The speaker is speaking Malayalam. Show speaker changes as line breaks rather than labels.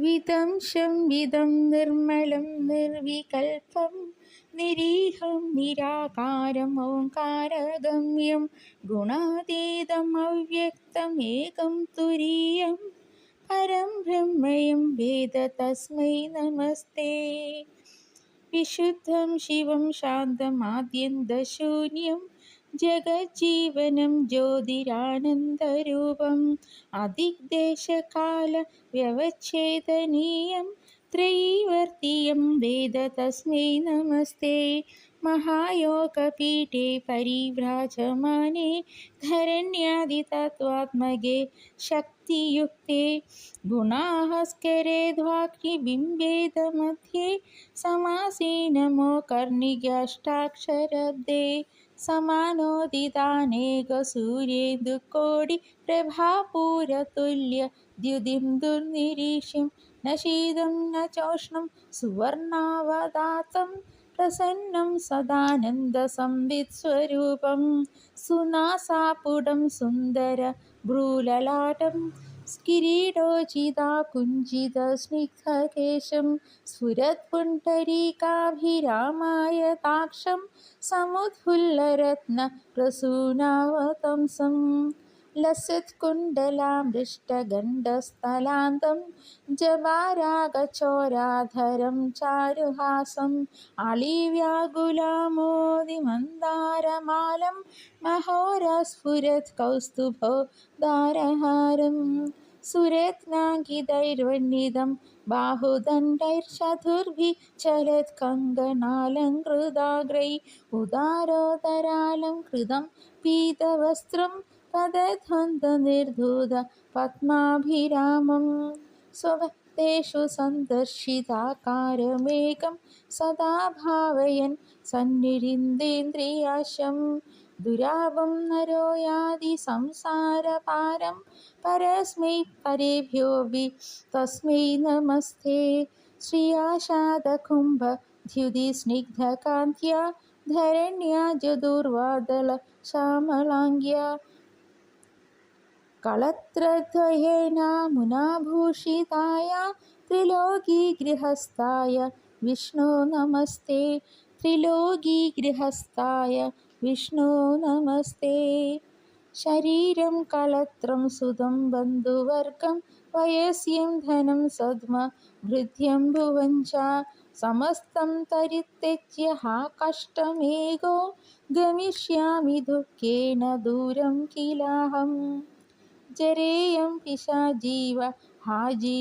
വിദംശം വിദം നിർമ്മലം നിർവികൽപ്പം നിരീഹം നിരാകാരം ഓംകാരഗമ്യം ഗുണാതീതം അവ്യക്തമേകം തുരീയം പരം ബ്രഹ്മയം വേദ തസ്മൈ നമസ്തേ. വിശുദ്ധം ശിവം ശാന്തമാദ്യന്തശൂന്യം ജഗജ്ജീവനം ജ്യോതിരാനന്ദരൂപം. അതിഗ്ദേശകാല വ്യവച്ഛേദനീയം त्रयीवर्तीयं वेद तस्मै नमस्ते। महायोगपीठे परिव्राजमाने धरण्यादितत्त्वात्मगे शक्तियुक्ते गुणाहस्करे द्वाक्नि बिम्बेदमध्ये समासे नमो कर्णिज्ञष्टाक्षरद्धे समानोदितानेकसूर्येन्दु दुर्निरीशिं न शीतं न चोष्णं सुवर्णावदातं प्रसन्नं सदानन्दसंवित्स्वरूपं सुनासापुटं सुन्दरभ्रूललाटं किरीटोचिताकुञ्चितस्निग्धकेशं स्फुरत्पुण्डरीकाभिरामायताक्षं ലസ്യത് കുണ്ടലാംബൃഷ്ടഗണ്ഡസ്ഥലാന്തം ജവാരാഗചോരാധരം ചാരുഹാസം അളീവ്യാകുലാമോദി മന്ദാരമാലം മഹോരസ്ഫുരത് കൗസ്തുഭോ ധാരഹാരം സുരത്നാങ്കിതൈർവണ്ണിതം ബാഹുദണ്ഡൈർഷധുർഭി ചലത് കങ്കണാലങ്കൃതാഗ്രൈ ഉദാരോദരാലം കൃതം പീതവസ്ത്രം पदध्वन्दनिर्धूत पद्माभिरामं स्वभक्तेषु सन्दर्शिताकारमेकं सदा भावयन् सन्निरिन्देन्द्रियाशं दुरावं नरो यादि संसारपारं परस्मै परेभ्योऽपि तस्मै नमस्ते श्रियाशादकुम्भद्युतिस्निग्धकान्त्या धरण्या जदुर्वादलश्यामलाङ्ग्या कलत्रद्वयेन मुनाभूषिताय त्रिलोकीगृहस्थाय विष्णो नमस्ते त्रिलोकीगृहस्थाय विष्णो नमस्ते शरीरं कलत्रं सुतं बन्धुवर्गं वयस्यं धनं सद्म भृत्यं भुवं च समस्तं परित्यज्य हा कष्टमेको गमिष्यामि दुःखेन दूरं किलाहम् जरेयं पिशाजीव हा जी